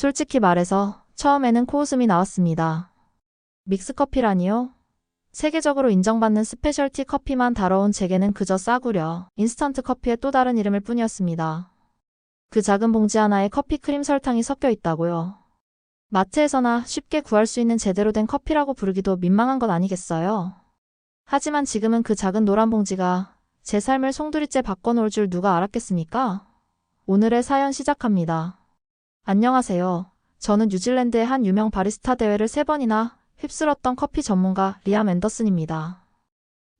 솔직히 말해서 처음에는 코웃음이 나왔습니다. 믹스커피라니요? 세계적으로 인정받는 스페셜티 커피만 다뤄온 제게는 그저 싸구려 인스턴트 커피의 또 다른 이름일 뿐이었습니다. 그 작은 봉지 하나에 커피 크림 설탕이 섞여 있다고요. 마트에서나 쉽게 구할 수 있는 제대로 된 커피라고 부르기도 민망한 것 아니겠어요? 하지만 지금은 그 작은 노란 봉지가 제 삶을 송두리째 바꿔놓을 줄 누가 알았겠습니까? 오늘의 사연 시작합니다. 안녕하세요. 저는 뉴질랜드의 한 유명 바리스타 대회를 세 번이나 휩쓸었던 커피 전문가 리암 앤더슨입니다.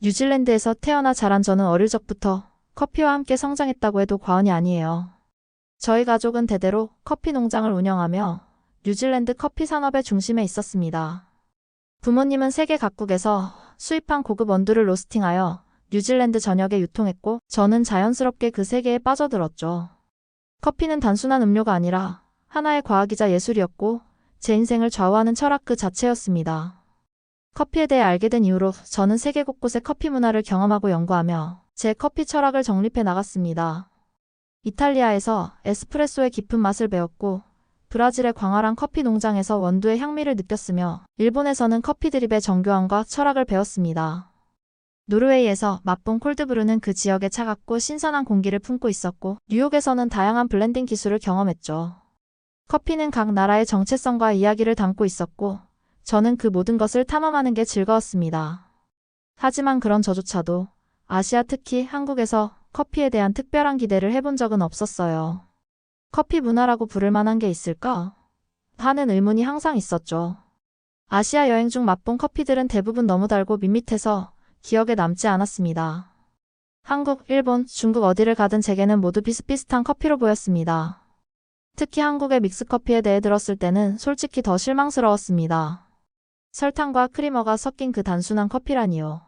뉴질랜드에서 태어나 자란 저는 어릴 적부터 커피와 함께 성장했다고 해도 과언이 아니에요. 저희 가족은 대대로 커피 농장을 운영하며 뉴질랜드 커피 산업의 중심에 있었습니다. 부모님은 세계 각국에서 수입한 고급 원두를 로스팅하여 뉴질랜드 전역에 유통했고 저는 자연스럽게 그 세계에 빠져들었죠. 커피는 단순한 음료가 아니라 하나의 과학이자 예술이었고 제 인생을 좌우하는 철학 그 자체였습니다. 커피에 대해 알게 된 이후로 저는 세계 곳곳의 커피 문화를 경험하고 연구하며 제 커피 철학을 정립해 나갔습니다. 이탈리아에서 에스프레소의 깊은 맛을 배웠고 브라질의 광활한 커피 농장에서 원두의 향미를 느꼈으며 일본에서는 커피 드립의 정교함과 철학을 배웠습니다. 노르웨이에서 맛본 콜드브루는 그 지역의 차갑고 신선한 공기를 품고 있었고 뉴욕에서는 다양한 블렌딩 기술을 경험했죠. 커피는 각 나라의 정체성과 이야기를 담고 있었고 저는 그 모든 것을 탐험하는 게 즐거웠습니다. 하지만 그런 저조차도 아시아 특히 한국에서 커피에 대한 특별한 기대를 해본 적은 없었어요. 커피 문화라고 부를 만한 게 있을까? 하는 의문이 항상 있었죠. 아시아 여행 중 맛본 커피들은 대부분 너무 달고 밋밋해서 기억에 남지 않았습니다. 한국, 일본, 중국 어디를 가든 제게는 모두 비슷비슷한 커피로 보였습니다. 특히 한국의 믹스커피에 대해 들었을 때는 솔직히 더 실망스러웠습니다. 설탕과 크리머가 섞인 그 단순한 커피라니요.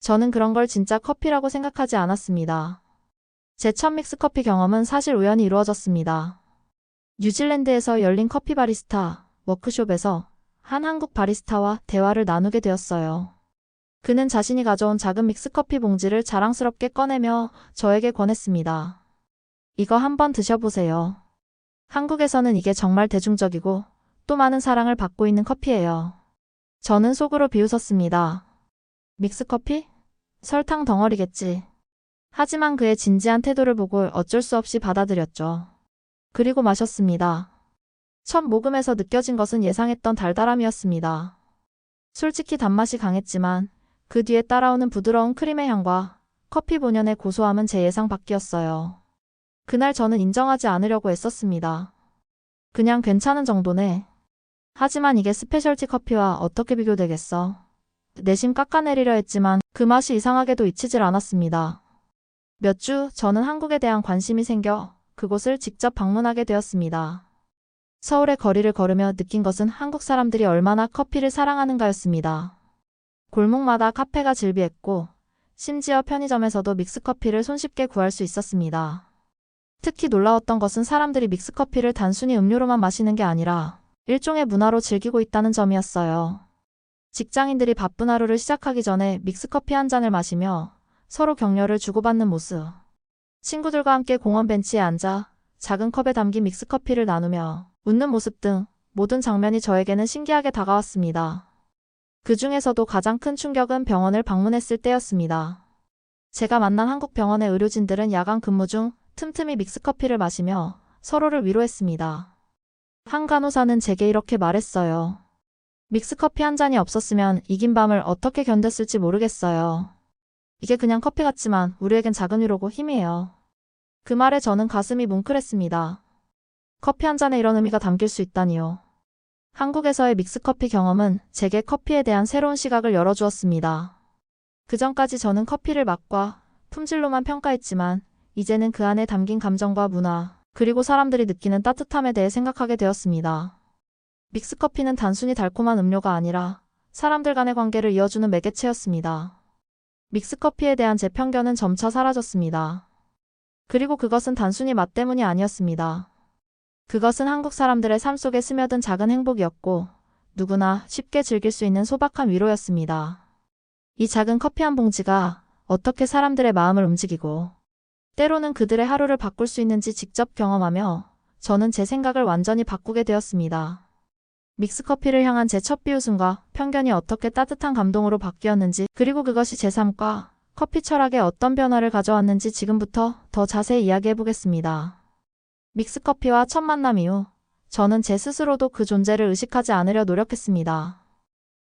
저는 그런 걸 진짜 커피라고 생각하지 않았습니다. 제 첫 믹스커피 경험은 사실 우연히 이루어졌습니다. 뉴질랜드에서 열린 커피 바리스타 워크숍에서 한 한국 바리스타와 대화를 나누게 되었어요. 그는 자신이 가져온 작은 믹스커피 봉지를 자랑스럽게 꺼내며 저에게 권했습니다. 이거 한번 드셔보세요. 한국에서는 이게 정말 대중적이고 또 많은 사랑을 받고 있는 커피예요. 저는 속으로 비웃었습니다. 믹스커피? 설탕 덩어리겠지. 하지만 그의 진지한 태도를 보고 어쩔 수 없이 받아들였죠. 그리고 마셨습니다. 첫 모금에서 느껴진 것은 예상했던 달달함이었습니다. 솔직히 단맛이 강했지만 그 뒤에 따라오는 부드러운 크림의 향과 커피 본연의 고소함은 제 예상 밖이었어요. 그날 저는 인정하지 않으려고 애썼습니다. 그냥 괜찮은 정도네. 하지만 이게 스페셜티 커피와 어떻게 비교되겠어. 내심 깎아내리려 했지만 그 맛이 이상하게도 잊히질 않았습니다. 몇 주 저는 한국에 대한 관심이 생겨 그곳을 직접 방문하게 되었습니다. 서울의 거리를 걸으며 느낀 것은 한국 사람들이 얼마나 커피를 사랑하는가였습니다. 골목마다 카페가 즐비했고 심지어 편의점에서도 믹스커피를 손쉽게 구할 수 있었습니다. 특히 놀라웠던 것은 사람들이 믹스커피를 단순히 음료로만 마시는 게 아니라 일종의 문화로 즐기고 있다는 점이었어요. 직장인들이 바쁜 하루를 시작하기 전에 믹스커피 한 잔을 마시며 서로 격려를 주고받는 모습. 친구들과 함께 공원 벤치에 앉아 작은 컵에 담긴 믹스커피를 나누며 웃는 모습 등 모든 장면이 저에게는 신기하게 다가왔습니다. 그 중에서도 가장 큰 충격은 병원을 방문했을 때였습니다. 제가 만난 한국 병원의 의료진들은 야간 근무 중 틈틈이 믹스커피를 마시며 서로를 위로했습니다. 한 간호사는 제게 이렇게 말했어요. 믹스커피 한 잔이 없었으면 이긴 밤을 어떻게 견뎠을지 모르겠어요. 이게 그냥 커피 같지만 우리에겐 작은 위로고 힘이에요. 그 말에 저는 가슴이 뭉클했습니다. 커피 한 잔에 이런 의미가 담길 수 있다니요. 한국에서의 믹스커피 경험은 제게 커피에 대한 새로운 시각을 열어주었습니다. 그 전까지 저는 커피를 맛과 품질로만 평가했지만 이제는 그 안에 담긴 감정과 문화, 그리고 사람들이 느끼는 따뜻함에 대해 생각하게 되었습니다. 믹스커피는 단순히 달콤한 음료가 아니라 사람들 간의 관계를 이어주는 매개체였습니다. 믹스커피에 대한 제 편견은 점차 사라졌습니다. 그리고 그것은 단순히 맛 때문이 아니었습니다. 그것은 한국 사람들의 삶 속에 스며든 작은 행복이었고 누구나 쉽게 즐길 수 있는 소박한 위로였습니다. 이 작은 커피 한 봉지가 어떻게 사람들의 마음을 움직이고 때로는 그들의 하루를 바꿀 수 있는지 직접 경험하며 저는 제 생각을 완전히 바꾸게 되었습니다. 믹스커피를 향한 제 첫 비웃음과 편견이 어떻게 따뜻한 감동으로 바뀌었는지, 그리고 그것이 제 삶과 커피 철학에 어떤 변화를 가져왔는지 지금부터 더 자세히 이야기해 보겠습니다. 믹스커피와 첫 만남 이후, 저는 제 스스로도 그 존재를 의식하지 않으려 노력했습니다.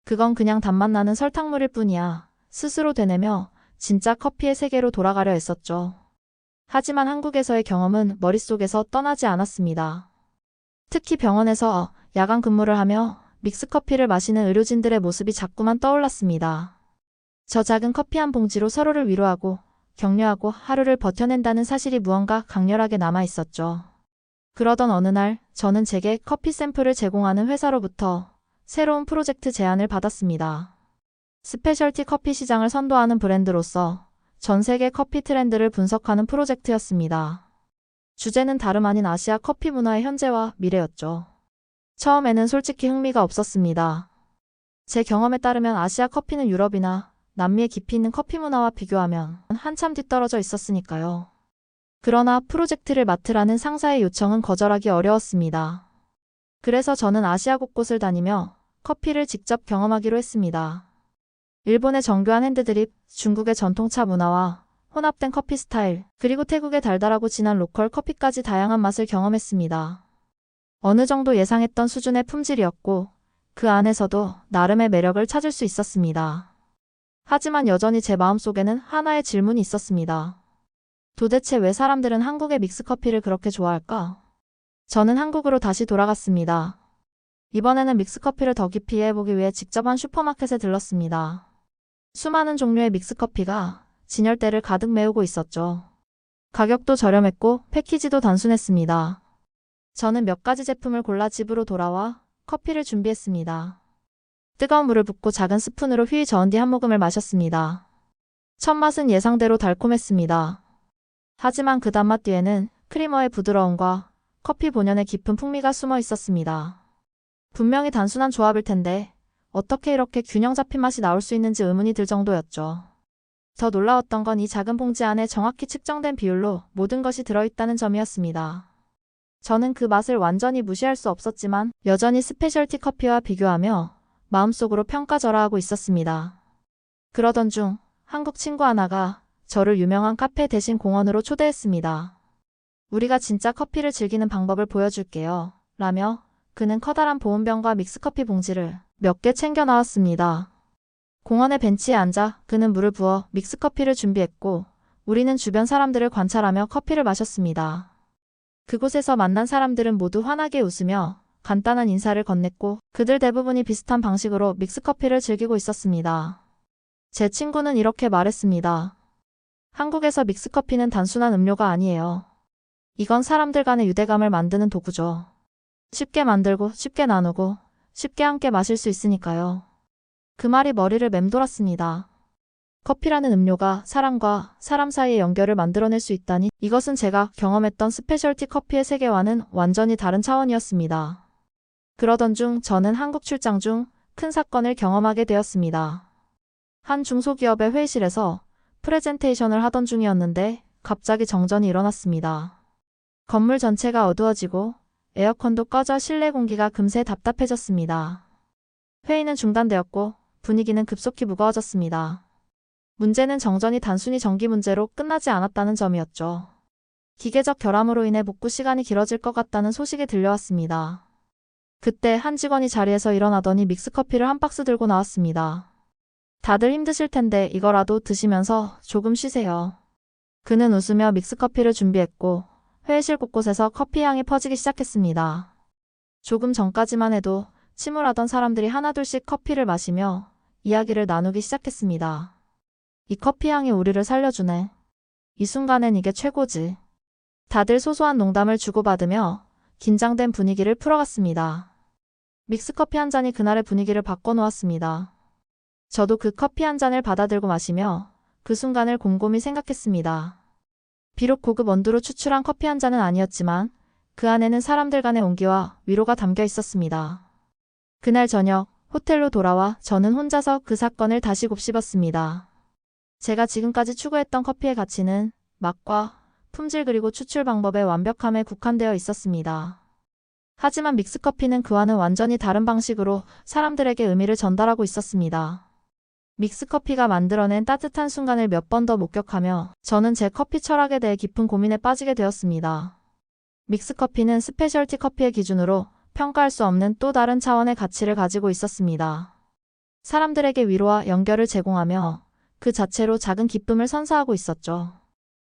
그건 그냥 단맛 나는 설탕물일 뿐이야. 스스로 되뇌며 진짜 커피의 세계로 돌아가려 했었죠. 하지만 한국에서의 경험은 머릿속에서 떠나지 않았습니다. 특히 병원에서 야간 근무를 하며 믹스커피를 마시는 의료진들의 모습이 자꾸만 떠올랐습니다. 저 작은 커피 한 봉지로 서로를 위로하고 격려하고 하루를 버텨낸다는 사실이 무언가 강렬하게 남아 있었죠. 그러던 어느 날 저는 제게 커피 샘플을 제공하는 회사로부터 새로운 프로젝트 제안을 받았습니다. 스페셜티 커피 시장을 선도하는 브랜드로서 전 세계 커피 트렌드를 분석하는 프로젝트였습니다. 주제는 다름 아닌 아시아 커피 문화의 현재와 미래였죠. 처음에는 솔직히 흥미가 없었습니다. 제 경험에 따르면 아시아 커피는 유럽이나 남미의 깊이 있는 커피 문화와 비교하면 한참 뒤떨어져 있었으니까요. 그러나 프로젝트를 맡으라는 상사의 요청은 거절하기 어려웠습니다. 그래서 저는 아시아 곳곳을 다니며 커피를 직접 경험하기로 했습니다. 일본의 정교한 핸드드립, 중국의 전통차 문화와 혼합된 커피 스타일, 그리고 태국의 달달하고 진한 로컬 커피까지 다양한 맛을 경험했습니다. 어느 정도 예상했던 수준의 품질이었고, 그 안에서도 나름의 매력을 찾을 수 있었습니다. 하지만 여전히 제 마음속에는 하나의 질문이 있었습니다. 도대체 왜 사람들은 한국의 믹스커피를 그렇게 좋아할까? 저는 한국으로 다시 돌아갔습니다. 이번에는 믹스커피를 더 깊이 이해해보기 위해 직접 한 슈퍼마켓에 들렀습니다. 수많은 종류의 믹스커피가 진열대를 가득 메우고 있었죠. 가격도 저렴했고 패키지도 단순했습니다. 저는 몇 가지 제품을 골라 집으로 돌아와 커피를 준비했습니다. 뜨거운 물을 붓고 작은 스푼으로 휘 저은 뒤 한 모금을 마셨습니다. 첫 맛은 예상대로 달콤했습니다. 하지만 그 단맛 뒤에는 크리머의 부드러움과 커피 본연의 깊은 풍미가 숨어 있었습니다. 분명히 단순한 조합일 텐데 어떻게 이렇게 균형 잡힌 맛이 나올 수 있는지 의문이 들 정도였죠. 더 놀라웠던 건 이 작은 봉지 안에 정확히 측정된 비율로 모든 것이 들어있다는 점이었습니다. 저는 그 맛을 완전히 무시할 수 없었지만 여전히 스페셜티 커피와 비교하며 마음속으로 평가절하하고 있었습니다. 그러던 중 한국 친구 하나가 저를 유명한 카페 대신 공원으로 초대했습니다. 우리가 진짜 커피를 즐기는 방법을 보여줄게요. 라며 그는 커다란 보온병과 믹스커피 봉지를 몇 개 챙겨 나왔습니다. 공원의 벤치에 앉아 그는 물을 부어 믹스커피를 준비했고 우리는 주변 사람들을 관찰하며 커피를 마셨습니다. 그곳에서 만난 사람들은 모두 환하게 웃으며 간단한 인사를 건넸고 그들 대부분이 비슷한 방식으로 믹스커피를 즐기고 있었습니다. 제 친구는 이렇게 말했습니다. 한국에서 믹스커피는 단순한 음료가 아니에요. 이건 사람들 간의 유대감을 만드는 도구죠. 쉽게 만들고 쉽게 나누고 쉽게 함께 마실 수 있으니까요. 그 말이 머리를 맴돌았습니다. 커피라는 음료가 사람과 사람 사이의 연결을 만들어낼 수 있다니 이것은 제가 경험했던 스페셜티 커피의 세계와는 완전히 다른 차원이었습니다. 그러던 중 저는 한국 출장 중 큰 사건을 경험하게 되었습니다. 한 중소기업의 회의실에서 프레젠테이션을 하던 중이었는데 갑자기 정전이 일어났습니다. 건물 전체가 어두워지고 에어컨도 꺼져 실내 공기가 금세 답답해졌습니다. 회의는 중단되었고 분위기는 급속히 무거워졌습니다. 문제는 정전이 단순히 전기 문제로 끝나지 않았다는 점이었죠. 기계적 결함으로 인해 복구 시간이 길어질 것 같다는 소식이 들려왔습니다. 그때 한 직원이 자리에서 일어나더니 믹스커피를 한 박스 들고 나왔습니다. 다들 힘드실 텐데 이거라도 드시면서 조금 쉬세요. 그는 웃으며 믹스커피를 준비했고 회의실 곳곳에서 커피 향이 퍼지기 시작했습니다. 조금 전까지만 해도 침울하던 사람들이 하나둘씩 커피를 마시며 이야기를 나누기 시작했습니다. 이 커피 향이 우리를 살려주네. 이 순간엔 이게 최고지. 다들 소소한 농담을 주고받으며 긴장된 분위기를 풀어갔습니다. 믹스커피 한 잔이 그날의 분위기를 바꿔놓았습니다. 저도 그 커피 한 잔을 받아들고 마시며 그 순간을 곰곰이 생각했습니다. 비록 고급 원두로 추출한 커피 한 잔은 아니었지만 그 안에는 사람들 간의 온기와 위로가 담겨 있었습니다. 그날 저녁 호텔로 돌아와 저는 혼자서 그 사건을 다시 곱씹었습니다. 제가 지금까지 추구했던 커피의 가치는 맛과 품질 그리고 추출 방법의 완벽함에 국한되어 있었습니다. 하지만 믹스커피는 그와는 완전히 다른 방식으로 사람들에게 의미를 전달하고 있었습니다. 믹스커피가 만들어낸 따뜻한 순간을 몇 번 더 목격하며 저는 제 커피 철학에 대해 깊은 고민에 빠지게 되었습니다. 믹스커피는 스페셜티 커피의 기준으로 평가할 수 없는 또 다른 차원의 가치를 가지고 있었습니다. 사람들에게 위로와 연결을 제공하며 그 자체로 작은 기쁨을 선사하고 있었죠.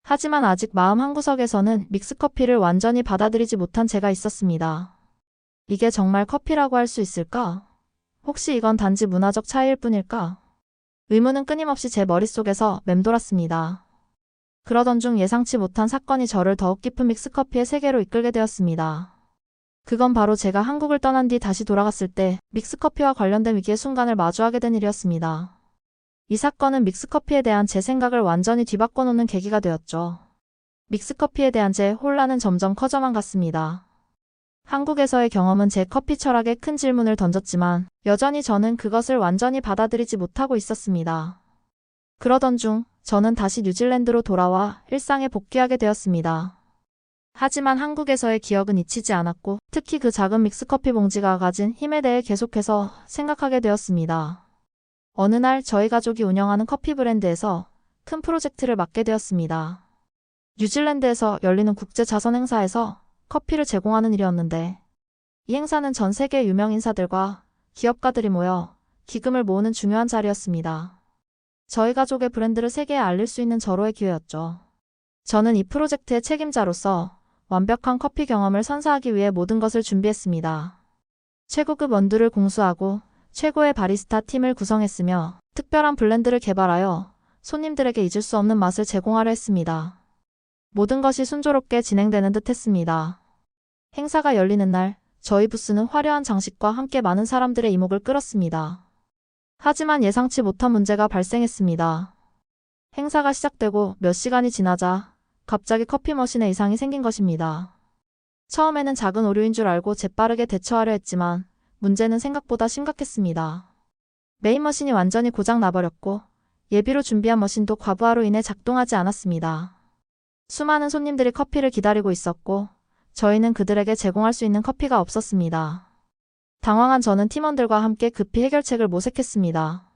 하지만 아직 마음 한구석에서는 믹스커피를 완전히 받아들이지 못한 제가 있었습니다. 이게 정말 커피라고 할 수 있을까? 혹시 이건 단지 문화적 차이일 뿐일까? 의문은 끊임없이 제 머릿속에서 맴돌았습니다. 그러던 중 예상치 못한 사건이 저를 더욱 깊은 믹스커피의 세계로 이끌게 되었습니다. 그건 바로 제가 한국을 떠난 뒤 다시 돌아갔을 때 믹스커피와 관련된 위기의 순간을 마주하게 된 일이었습니다. 이 사건은 믹스커피에 대한 제 생각을 완전히 뒤바꿔 놓는 계기가 되었죠. 믹스커피에 대한 제 혼란은 점점 커져만 갔습니다. 한국에서의 경험은 제 커피 철학에 큰 질문을 던졌지만 여전히 저는 그것을 완전히 받아들이지 못하고 있었습니다. 그러던 중 저는 다시 뉴질랜드로 돌아와 일상에 복귀하게 되었습니다. 하지만 한국에서의 기억은 잊히지 않았고 특히 그 작은 믹스커피 봉지가 가진 힘에 대해 계속해서 생각하게 되었습니다. 어느 날 저희 가족이 운영하는 커피 브랜드에서 큰 프로젝트를 맡게 되었습니다. 뉴질랜드에서 열리는 국제 자선 행사에서 커피를 제공하는 일이었는데 이 행사는 전 세계 유명 인사들과 기업가들이 모여 기금을 모으는 중요한 자리였습니다. 저희 가족의 브랜드를 세계에 알릴 수 있는 절호의 기회였죠. 저는 이 프로젝트의 책임자로서 완벽한 커피 경험을 선사하기 위해 모든 것을 준비했습니다. 최고급 원두를 공수하고 최고의 바리스타 팀을 구성했으며 특별한 블렌드를 개발하여 손님들에게 잊을 수 없는 맛을 제공하려 했습니다. 모든 것이 순조롭게 진행되는 듯 했습니다. 행사가 열리는 날, 저희 부스는 화려한 장식과 함께 많은 사람들의 이목을 끌었습니다. 하지만 예상치 못한 문제가 발생했습니다. 행사가 시작되고 몇 시간이 지나자 갑자기 커피 머신에 이상이 생긴 것입니다. 처음에는 작은 오류인 줄 알고 재빠르게 대처하려 했지만 문제는 생각보다 심각했습니다. 메인 머신이 완전히 고장 나버렸고 예비로 준비한 머신도 과부하로 인해 작동하지 않았습니다. 수많은 손님들이 커피를 기다리고 있었고 저희는 그들에게 제공할 수 있는 커피가 없었습니다. 당황한 저는 팀원들과 함께 급히 해결책을 모색했습니다.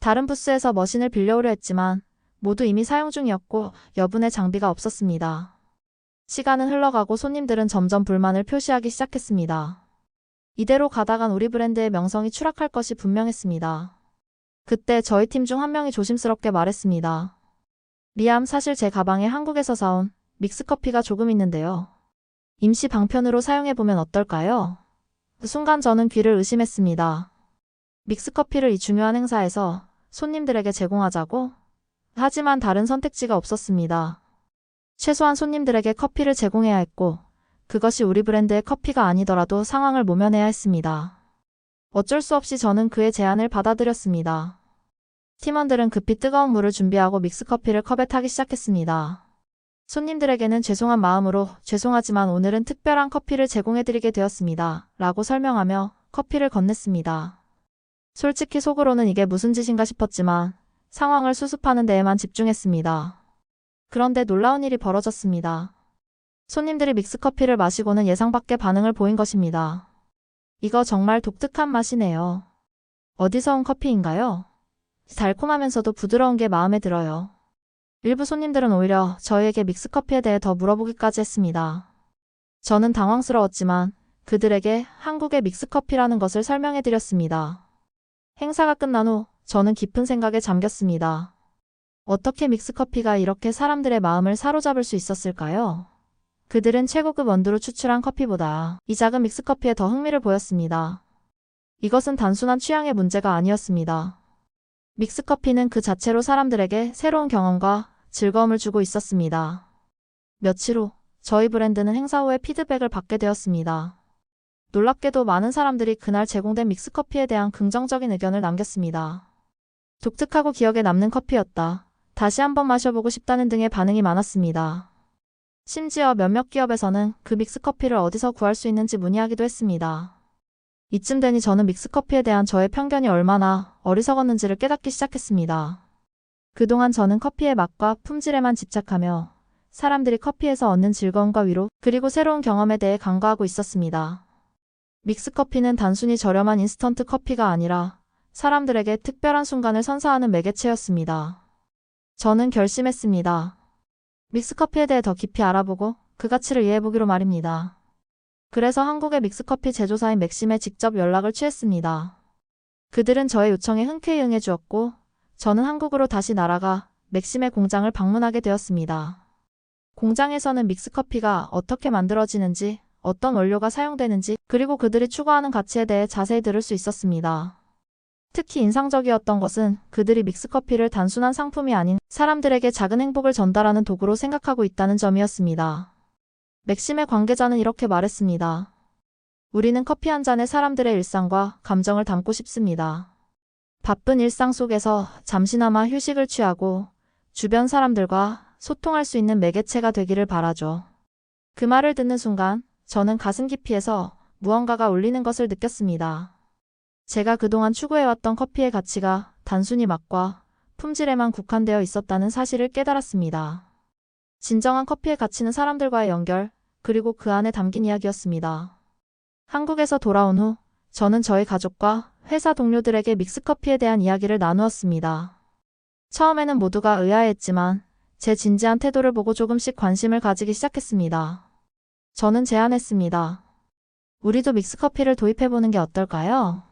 다른 부스에서 머신을 빌려오려 했지만 모두 이미 사용 중이었고 여분의 장비가 없었습니다. 시간은 흘러가고 손님들은 점점 불만을 표시하기 시작했습니다. 이대로 가다간 우리 브랜드의 명성이 추락할 것이 분명했습니다. 그때 저희 팀 중 한 명이 조심스럽게 말했습니다. 리암 사실 제 가방에 한국에서 사온 믹스커피가 조금 있는데요. 임시 방편으로 사용해보면 어떨까요? 그 순간 저는 귀를 의심했습니다. 믹스커피를 이 중요한 행사에서 손님들에게 제공하자고? 하지만 다른 선택지가 없었습니다. 최소한 손님들에게 커피를 제공해야 했고, 그것이 우리 브랜드의 커피가 아니더라도 상황을 모면해야 했습니다. 어쩔 수 없이 저는 그의 제안을 받아들였습니다. 팀원들은 급히 뜨거운 물을 준비하고 믹스커피를 컵에 타기 시작했습니다. 손님들에게는 죄송한 마음으로 죄송하지만 오늘은 특별한 커피를 제공해드리게 되었습니다. 라고 설명하며 커피를 건넸습니다. 솔직히 속으로는 이게 무슨 짓인가 싶었지만 상황을 수습하는 데에만 집중했습니다. 그런데 놀라운 일이 벌어졌습니다. 손님들이 믹스커피를 마시고는 예상 밖의 반응을 보인 것입니다. 이거 정말 독특한 맛이네요. 어디서 온 커피인가요? 달콤하면서도 부드러운 게 마음에 들어요. 일부 손님들은 오히려 저희에게 믹스커피에 대해 더 물어보기까지 했습니다. 저는 당황스러웠지만 그들에게 한국의 믹스커피라는 것을 설명해 드렸습니다. 행사가 끝난 후 저는 깊은 생각에 잠겼습니다. 어떻게 믹스커피가 이렇게 사람들의 마음을 사로잡을 수 있었을까요? 그들은 최고급 원두로 추출한 커피보다 이 작은 믹스커피에 더 흥미를 보였습니다. 이것은 단순한 취향의 문제가 아니었습니다. 믹스커피는 그 자체로 사람들에게 새로운 경험과 즐거움을 주고 있었습니다. 며칠 후 저희 브랜드는 행사 후에 피드백을 받게 되었습니다. 놀랍게도 많은 사람들이 그날 제공된 믹스커피에 대한 긍정적인 의견을 남겼습니다. 독특하고 기억에 남는 커피였다. 다시 한번 마셔보고 싶다는 등의 반응이 많았습니다. 심지어 몇몇 기업에서는 그 믹스커피를 어디서 구할 수 있는지 문의하기도 했습니다. 이쯤 되니 저는 믹스커피에 대한 저의 편견이 얼마나 어리석었는지를 깨닫기 시작했습니다. 그동안 저는 커피의 맛과 품질에만 집착하며 사람들이 커피에서 얻는 즐거움과 위로, 그리고 새로운 경험에 대해 간과하고 있었습니다. 믹스커피는 단순히 저렴한 인스턴트 커피가 아니라 사람들에게 특별한 순간을 선사하는 매개체였습니다. 저는 결심했습니다. 믹스커피에 대해 더 깊이 알아보고 그 가치를 이해해보기로 말입니다. 그래서 한국의 믹스커피 제조사인 맥심에 직접 연락을 취했습니다. 그들은 저의 요청에 흔쾌히 응해 주었고 저는 한국으로 다시 날아가 맥심의 공장을 방문하게 되었습니다. 공장에서는 믹스커피가 어떻게 만들어지는지, 어떤 원료가 사용되는지, 그리고 그들이 추구하는 가치에 대해 자세히 들을 수 있었습니다. 특히 인상적이었던 것은 그들이 믹스커피를 단순한 상품이 아닌 사람들에게 작은 행복을 전달하는 도구로 생각하고 있다는 점이었습니다. 맥심의 관계자는 이렇게 말했습니다. 우리는 커피 한 잔에 사람들의 일상과 감정을 담고 싶습니다. 바쁜 일상 속에서 잠시나마 휴식을 취하고 주변 사람들과 소통할 수 있는 매개체가 되기를 바라죠. 그 말을 듣는 순간 저는 가슴 깊이에서 무언가가 울리는 것을 느꼈습니다. 제가 그동안 추구해왔던 커피의 가치가 단순히 맛과 품질에만 국한되어 있었다는 사실을 깨달았습니다. 진정한 커피의 가치는 사람들과의 연결, 그리고 그 안에 담긴 이야기였습니다. 한국에서 돌아온 후 저는 저희 가족과 회사 동료들에게 믹스커피에 대한 이야기를 나누었습니다. 처음에는 모두가 의아해했지만 제 진지한 태도를 보고 조금씩 관심을 가지기 시작했습니다. 저는 제안했습니다. 우리도 믹스커피를 도입해보는 게 어떨까요?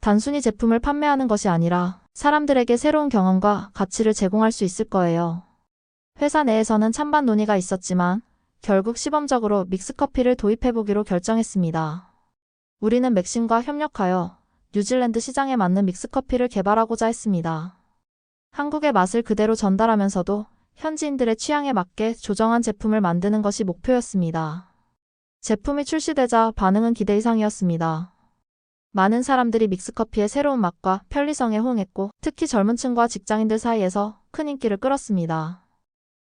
단순히 제품을 판매하는 것이 아니라 사람들에게 새로운 경험과 가치를 제공할 수 있을 거예요. 회사 내에서는 찬반 논의가 있었지만 결국 시범적으로 믹스커피를 도입해보기로 결정했습니다. 우리는 맥심과 협력하여 뉴질랜드 시장에 맞는 믹스커피를 개발하고자 했습니다. 한국의 맛을 그대로 전달하면서도 현지인들의 취향에 맞게 조정한 제품을 만드는 것이 목표였습니다. 제품이 출시되자 반응은 기대 이상이었습니다. 많은 사람들이 믹스커피의 새로운 맛과 편리성에 호응했고 특히 젊은 층과 직장인들 사이에서 큰 인기를 끌었습니다.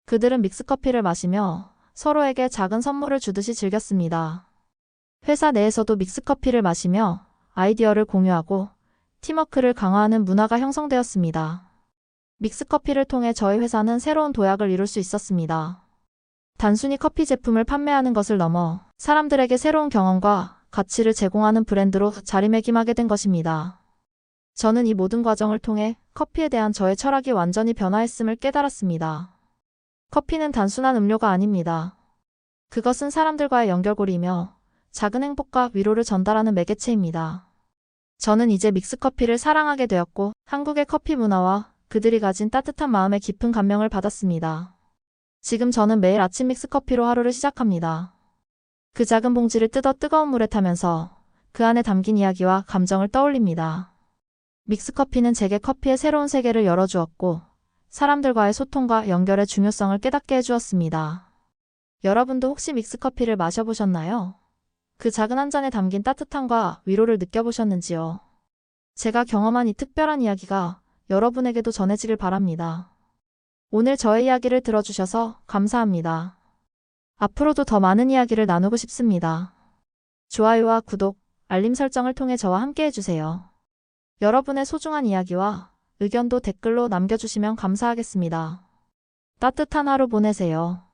그들은 믹스커피를 마시며 서로에게 작은 선물을 주듯이 즐겼습니다. 회사 내에서도 믹스커피를 마시며 아이디어를 공유하고 팀워크를 강화하는 문화가 형성되었습니다. 믹스커피를 통해 저희 회사는 새로운 도약을 이룰 수 있었습니다. 단순히 커피 제품을 판매하는 것을 넘어 사람들에게 새로운 경험과 가치를 제공하는 브랜드로 자리매김하게 된 것입니다. 저는 이 모든 과정을 통해 커피에 대한 저의 철학이 완전히 변화했음을 깨달았습니다. 커피는 단순한 음료가 아닙니다. 그것은 사람들과의 연결고리이며 작은 행복과 위로를 전달하는 매개체입니다. 저는 이제 믹스커피를 사랑하게 되었고 한국의 커피 문화와 그들이 가진 따뜻한 마음에 깊은 감명을 받았습니다. 지금 저는 매일 아침 믹스커피로 하루를 시작합니다. 그 작은 봉지를 뜯어 뜨거운 물에 타면서 그 안에 담긴 이야기와 감정을 떠올립니다. 믹스커피는 제게 커피의 새로운 세계를 열어주었고 사람들과의 소통과 연결의 중요성을 깨닫게 해주었습니다. 여러분도 혹시 믹스커피를 마셔보셨나요? 그 작은 한 잔에 담긴 따뜻함과 위로를 느껴보셨는지요? 제가 경험한 이 특별한 이야기가 여러분에게도 전해지길 바랍니다. 오늘 저의 이야기를 들어주셔서 감사합니다. 앞으로도 더 많은 이야기를 나누고 싶습니다. 좋아요와 구독, 알림 설정을 통해 저와 함께 해주세요. 여러분의 소중한 이야기와 의견도 댓글로 남겨주시면 감사하겠습니다. 따뜻한 하루 보내세요.